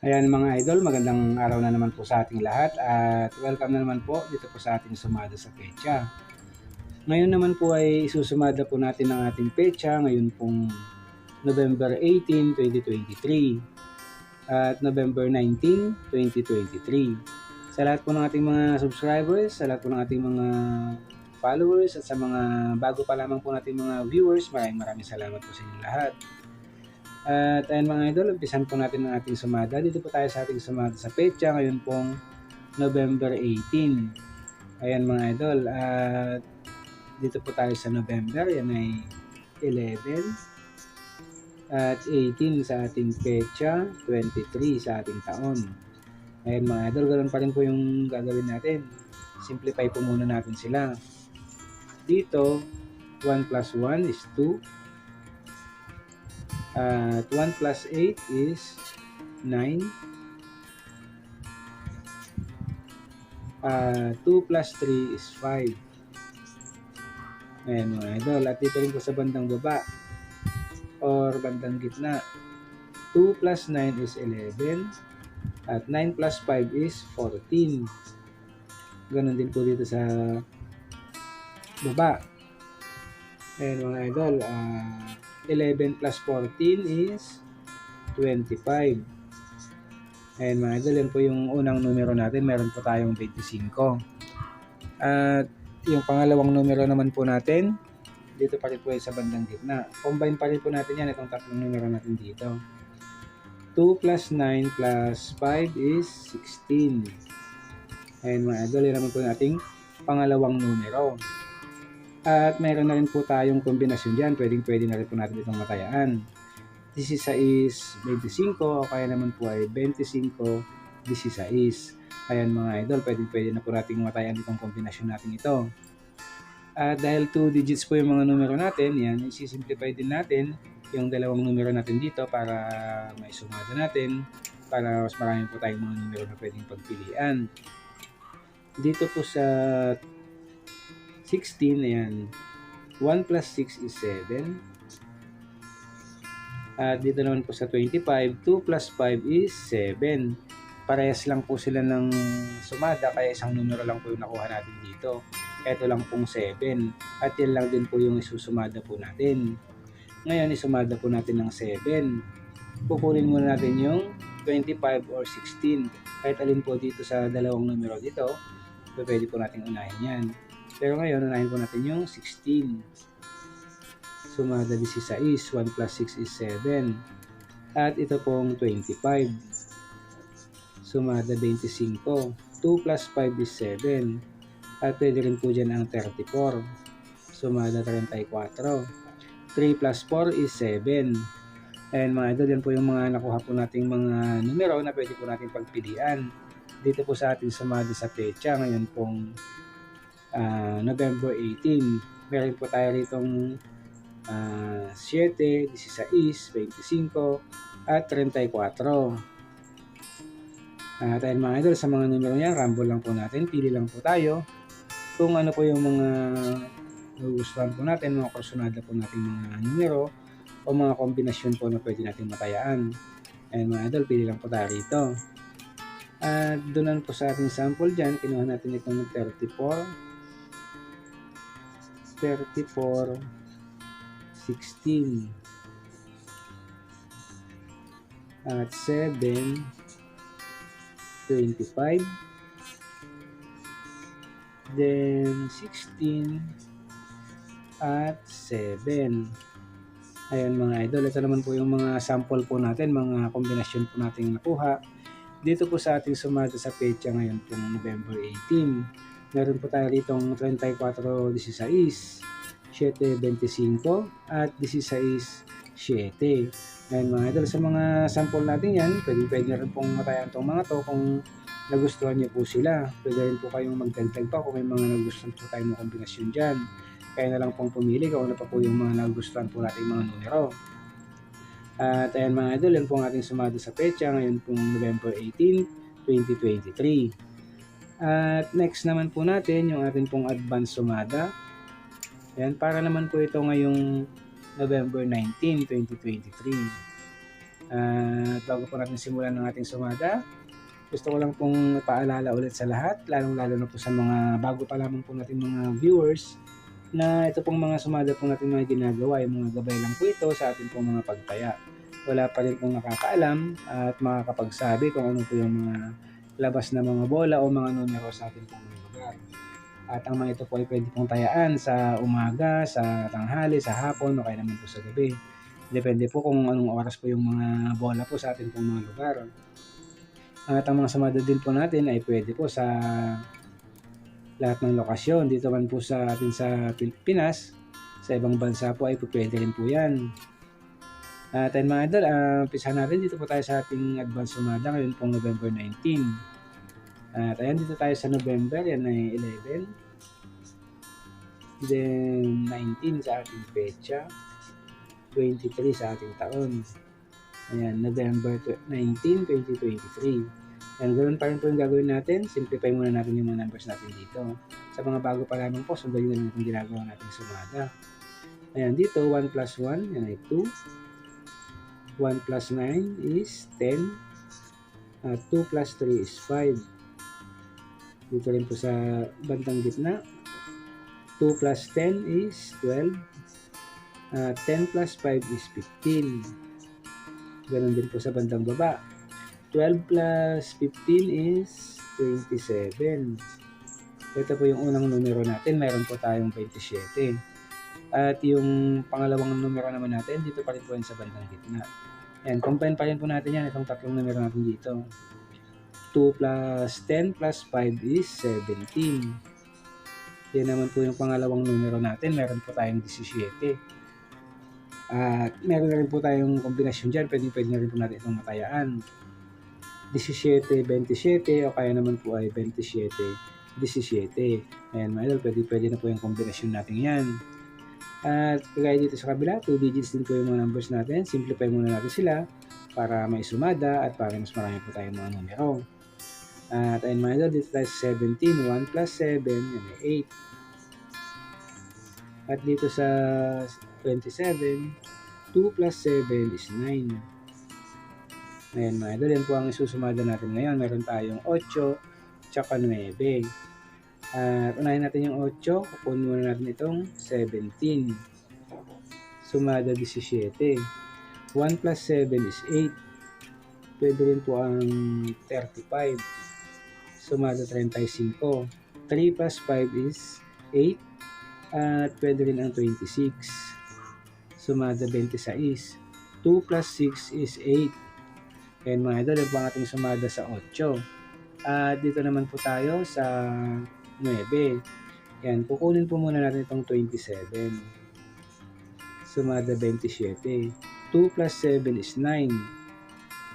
Ayan mga idol, magandang araw na naman po sa ating lahat at welcome na naman po dito po sa ating sumada sa pecha. Ngayon naman po ay isusumada po natin ang ating pecha ngayon pong November 18, 2023 at November 19, 2023. Sa lahat po ng ating mga subscribers, sa lahat po ng ating mga followers at sa mga bago pa lamang po nating mga viewers, maraming maraming salamat po sa inyo lahat. At ayan mga idol, umpisan po natin ang ating sumada. Dito po tayo sa ating sumada sa pecha ngayon pong November 18. Ayan mga idol, at dito po tayo sa November, yan ay 11 at 18 sa ating pecha, 23 sa ating taon. Ayan mga idol, ganoon pa rin po yung gagawin natin. Simplify po muna natin sila. Dito, 1 plus 1 is 2. At 1 plus 8 is 9. Uh, 2 plus 3 is 5. Ayan mga idol. At dito rin po sa bandang baba or bandang gitna. 2 plus 9 is 11. At 9 plus 5 is 14. Ganon din po dito sa baba. Ayan mga idol. Uh, 11 plus 14 is 25. Ayan mga idol, yan po yung unang numero natin. Meron po tayong 25. At yung pangalawang numero naman po natin, dito pa rin po sa bandang gitna. Combine pa rin po natin yan, itong tatlong numero natin dito. 2 plus 9 plus 5 is 16. Ayan mga idol, yan naman po nating pangalawang numero. At meron na rin po tayong kombinasyon dyan. Pwedeng pwede na rin po natin itong matayaan. 16 is 25 o kaya naman po ay 25, 16. Ayan mga idol, pwede pwede na po natin matayan itong kombinasyon natin ito. At dahil 2 digits po yung mga numero natin, yan, isi-simplify din natin yung dalawang numero natin dito para may sumada natin para mas marami po tayong mga numero na pwedeng pagpilian. Dito po sa 16, ayan. 1 plus 6 is 7. At dito naman po sa 25, 2 plus 5 is 7. Parehas lang po sila ng sumada, kaya isang numero lang po yung nakuha natin dito. Ito lang pong 7. At yan lang din po yung isusumada po natin. Ngayon, isumada po natin ng 7. Kukunin muna natin yung 25 or 16. Kahit alin po dito sa dalawang numero dito, pwede po natin unahin yan. Pero ngayon, unahin po natin yung 16. Sumada 16, 1 plus 6 is 7. At ito pong 25. Sumada 25. 2 plus 5 is 7. At pwede rin po dyan ang 34. Sumada 34. 3 plus 4 is 7. And mga idol, yan po yung mga nakuha po nating mga numero na pwede po natin pagpilian. Dito po sa ating sumada sa pecha, ngayon pong uh, November 18. Meron po tayo ritong uh, 7, 16, 25, at 34. Uh, tayo mga idol, sa mga numero niya, rumble lang po natin, pili lang po tayo. Kung ano po yung mga nagugustuhan po natin, mga kursunada po natin mga numero, o mga kombinasyon po na pwede natin matayaan. Ayan mga idol, pili lang po tayo rito. At doon po sa ating sample dyan, kinuha natin itong 34, 34, 16. At 7, 25. Then 16 at 7. Ayan mga idol, ito naman po yung mga sample po natin, mga kombinasyon po natin nakuha. Dito po sa ating sumada sa pecha ngayon pong November 18. Meron po tayo ditong 34.16, 7.25 at 16.7. Ayan mga idol, sa mga sample natin yan, pwede, pwede na rin pong matayan itong mga to kung nagustuhan niyo po sila. Pwede rin po kayong magdagdag pa kung may mga nagustuhan po tayo ng kombinasyon dyan. Kaya na lang pong pumili kung ano pa po yung mga nagustuhan po natin mga numero. At ayan mga idol, yan po ang ating sumado sa pecha ngayon pong November 18, 2023. At next naman po natin yung ating pong advance sumada. Ayan, para naman po ito ngayong November 19, 2023. At bago po natin simulan ng ating sumada, gusto ko lang pong paalala ulit sa lahat, lalong-lalo na po sa mga bago pa lamang po natin mga viewers, na ito pong mga sumada po natin mga ginagawa, yung mga gabay lang po ito sa ating pong mga pagtaya. Wala pa rin pong nakakaalam at makakapagsabi kung ano po yung mga labas na mga bola o mga numero sa ating pong lugar. At ang mga ito po ay pwede pong tayaan sa umaga, sa tanghali, sa hapon o kaya naman po sa gabi. Depende po kung anong oras po yung mga bola po sa ating pong mga lugar. At ang mga sumada din po natin ay pwede po sa lahat ng lokasyon. Dito man po sa atin sa Pilipinas, sa ibang bansa po ay pwede rin po yan. At ayun mga idol, uh, umpisa natin dito po tayo sa ating advance sumada ngayon pong November 19. At ayan dito tayo sa November, yan ay 11. Then 19 sa ating pecha. 23 sa ating taon. Ayan, November 19, 2023. Ayan, ganoon pa rin po yung gagawin natin. Simplify muna natin yung mga numbers natin dito. Sa mga bago pa lamang po, sundan nyo na natin ginagawa natin sumada. Ayan, dito 1 plus 1, yan ay 2. 1 plus 9 is 10. Uh, 2 plus 3 is 5. Dito rin po sa bandang gitna. 2 plus 10 is 12. Uh, 10 plus 5 is 15. Ganon din po sa bandang baba. 12 plus 15 is 27. Ito po yung unang numero natin. Meron po tayong 27. At yung pangalawang numero naman natin, dito pa rin po yan sa bandang gitna. Ayan, combine pa rin po natin yan. Itong tatlong numero natin dito. 2 plus 10 plus 5 is 17. Yan naman po yung pangalawang numero natin. Meron po tayong 17. At meron na rin po tayong kombinasyon dyan. Pwede, pwede na rin po natin itong matayaan. 17, 27 o kaya naman po ay 27, 17. Ayan mga idol, pwede, pwede na po yung kombinasyon natin yan. At kagaya dito sa kabila, 2 digits din po yung mga numbers natin. Simplify muna natin sila para may sumada at para mas marami po tayong mga numero. At ayun mga idol, dito tayo sa 17, 1 plus 7, yan ay 8. At dito sa 27. 2 plus 7 is 9. Ayan mga idol, yan po ang isusumada natin ngayon. Meron tayong 8, tsaka 9. At unahin natin yung 8, kukunin muna natin itong 17. Sumada 17. 1 plus 7 is 8. Pwede rin po ang 35. Sumada 35. 3 plus 5 is 8. At pwede rin ang 26 sumada 26. 2 plus 6 is 8. Ayan mga idol, ang ating sumada sa 8. At dito naman po tayo sa 9. Yan, kukunin po muna natin itong 27. Sumada 27. 2 plus 7 is 9.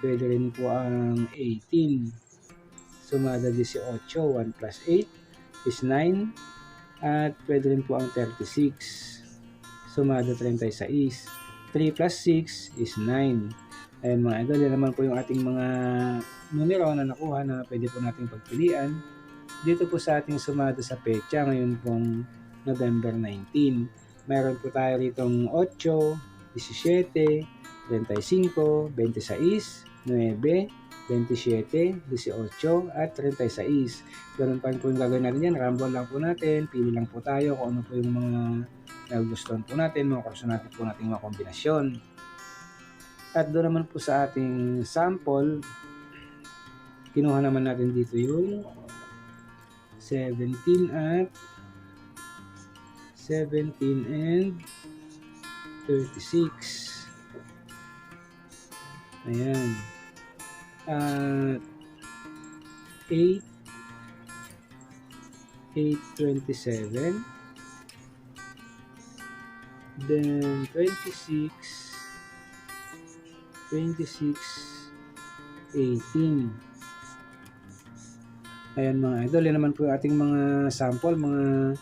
Pwede rin po ang 18. Sumada 18. 1 plus 8 is 9. At pwede rin po ang 36 sumada 36. 3 plus 6 is 9. Ayan mga idol, yan naman po yung ating mga numero na nakuha na pwede po nating pagpilian. Dito po sa ating sumada sa pecha ngayon pong November 19. Meron po tayo ritong 8, 17, 35, 26, 9, 27, 18, at 36. Ganun pa po yung gagawin natin yan. Rumble lang po natin. Pili lang po tayo kung ano po yung mga nagustuhan po natin, mga kurso natin po natin mga kombinasyon. At doon naman po sa ating sample, kinuha naman natin dito yung 17 at 17 and 36. Ayan. At 8 827 Then 26 26 18 Ayan mga idol, yan naman po yung ating mga sample, mga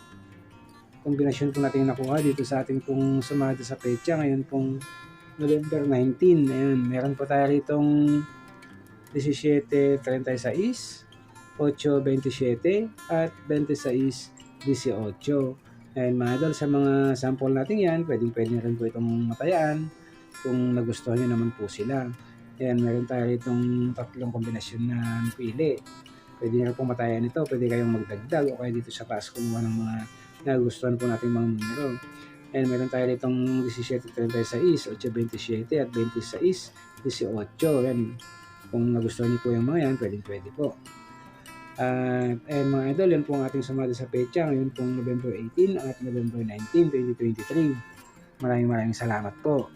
kombinasyon po natin nakuha dito sa ating pong sumada sa pecha ngayon pong November 19. Ayan, meron po tayo ritong 17.36, 8.27 at 26.18. And mga idol, sa mga sample natin yan, pwedeng pwede rin po itong matayaan kung nagustuhan nyo naman po sila. Ayan, meron tayo itong tatlong kombinasyon na pili. Pwede nyo pong matayan ito. Pwede kayong magdagdag o kaya dito sa taas kumuha ng mga nagustuhan po nating mga numero. And meron tayo ditong 1736, 827 at 26, 18. Yan. Kung nagustuhan niyo po yung mga yan, pwede pwede po. Uh, mga idol, yan po ang ating sumada sa pecha ngayon pong November 18 at November 19, 2023. Maraming maraming salamat po.